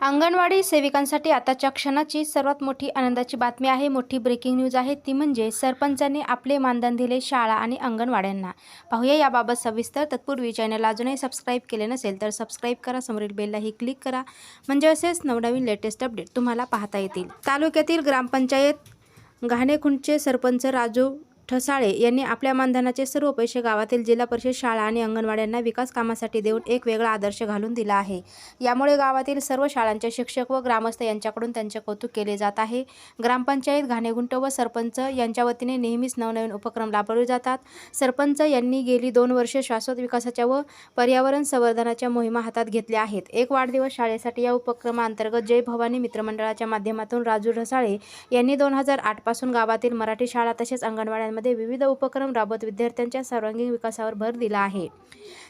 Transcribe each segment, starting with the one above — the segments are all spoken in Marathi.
अंगणवाडी सेविकांसाठी आताच्या क्षणाची सर्वात मोठी आनंदाची बातमी आहे. मोठी ब्रेकिंग न्यूज आहे. ती म्हणजे सरपंचांनी आपले मानधन दिले शाळा आणि अंगणवाड्यांना. पाहूया याबाबत सविस्तर. तत्पूर्वी चॅनल अजूनही सबस्क्राईब केले नसेल तर सबस्क्राईब करा. समोरील बेललाही क्लिक करा. म्हणजे असेच नवनवीन लेटेस्ट अपडेट तुम्हाला पाहता येतील. तालुक्यातील ग्रामपंचायत घाणेखुंटचे सरपंच राजू ठसाळे यांनी आपल्या मानधनाचे सर्व पैसे गावातील जिल्हा परिषद शाळा आणि अंगणवाड्यांना विकास कामासाठी देऊन एक वेगळा आदर्श घालून दिला आहे. यामुळे गावातील सर्व शाळांचे शिक्षक व ग्रामस्थ यांच्याकडून त्यांचे कौतुक केले जात आहे. ग्रामपंचायत घाणेगुंट व सरपंच यांच्या वतीने नेहमीच नवनवीन उपक्रम राबवले जातात. सरपंच यांनी गेली दोन वर्षे शाश्वत विकासाच्या व पर्यावरण संवर्धनाच्या मोहिमा हातात घेतल्या आहेत. एक वाढदिवस शाळेसाठी या उपक्रमाअंतर्गत जय भवानी मित्रमंडळाच्या माध्यमातून राजू ढसाळे यांनी दोन हजार आठपासून गावातील मराठी शाळा तसेच अंगणवाड्यांमध्ये विविध उपक्रम राबवत विद्यार्थ्यांच्या सर्वांगीण विकासावर भर दिला आहे.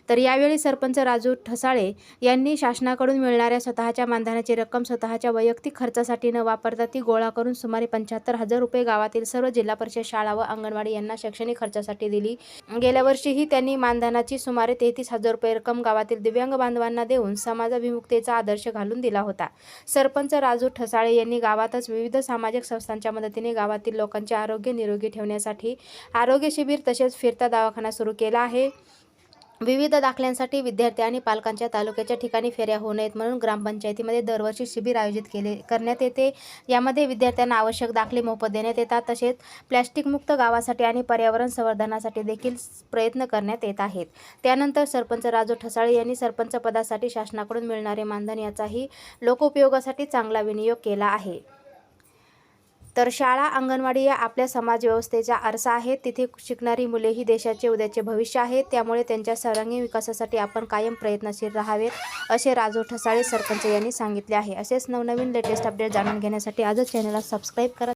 तर यावेळी सरपंच राजू ठसाळे यांनी शासनाकडून मिळणाऱ्या स्वतःच्या मानधनाची रक्कम स्वतःच्या वैयक्तिक खर्चासाठी न वापरता ती गोळा करून सुमारे पंच्याहत्तर हजार रुपये गावातील सर्व जिल्हा परिषद शाळा व अंगणवाडी यांना शैक्षणिक खर्चासाठी दिली. गेल्या वर्षीही त्यांनी मानधनाची सुमारे तेहतीस हजार रुपये रक्कम गावातील दिव्यांग बांधवांना देऊन समाजाभिमुखतेचा आदर्श घालून दिला होता. सरपंच राजू ठसाळे यांनी गावातच विविध सामाजिक संस्थांच्या मदतीने गावातील लोकांचे आरोग्य निरोगी ठेवण्यासाठी आरोग्य शिबिर तसेच फिरता दवाखाना सुरू केला आहे. विविध दाखल्यांसाठी विद्यार्थी आणि पालकांच्या तालुक्याच्या ठिकाणी फेऱ्या होऊ नयेत म्हणून ग्रामपंचायतीमध्ये दरवर्षी शिबिर आयोजित केले करण्यात येते. यामध्ये विद्यार्थ्यांना आवश्यक दाखले मोफत देण्यात येतात तसेच प्लॅस्टिकमुक्त गावासाठी आणि पर्यावरण संवर्धनासाठी देखील प्रयत्न करण्यात येत आहेत. त्यानंतर सरपंच राजू ठसाळे यांनी सरपंच पदासाठी शासनाकडून मिळणारे मानधन याचाही लोकोपयोगासाठी चांगला विनियोग केला आहे. तर शाळा अंगणवाडी या आपल्या समाजव्यवस्थेचा आरसा आहेत तिथे शिकणारी मुले ही देशाचे उद्याचे भविष्य आहेत त्यामुळे त्यांच्या सर्वांगीण विकासासाठी आपण कायम प्रयत्नशील राहावेत असे राजू ठसाळे सरपंच यांनी सांगितले आहे. असेच नवनवीन लेटेस्ट अपडेट जाणून घेण्यासाठी आजच चॅनलला सबस्क्राईब करा.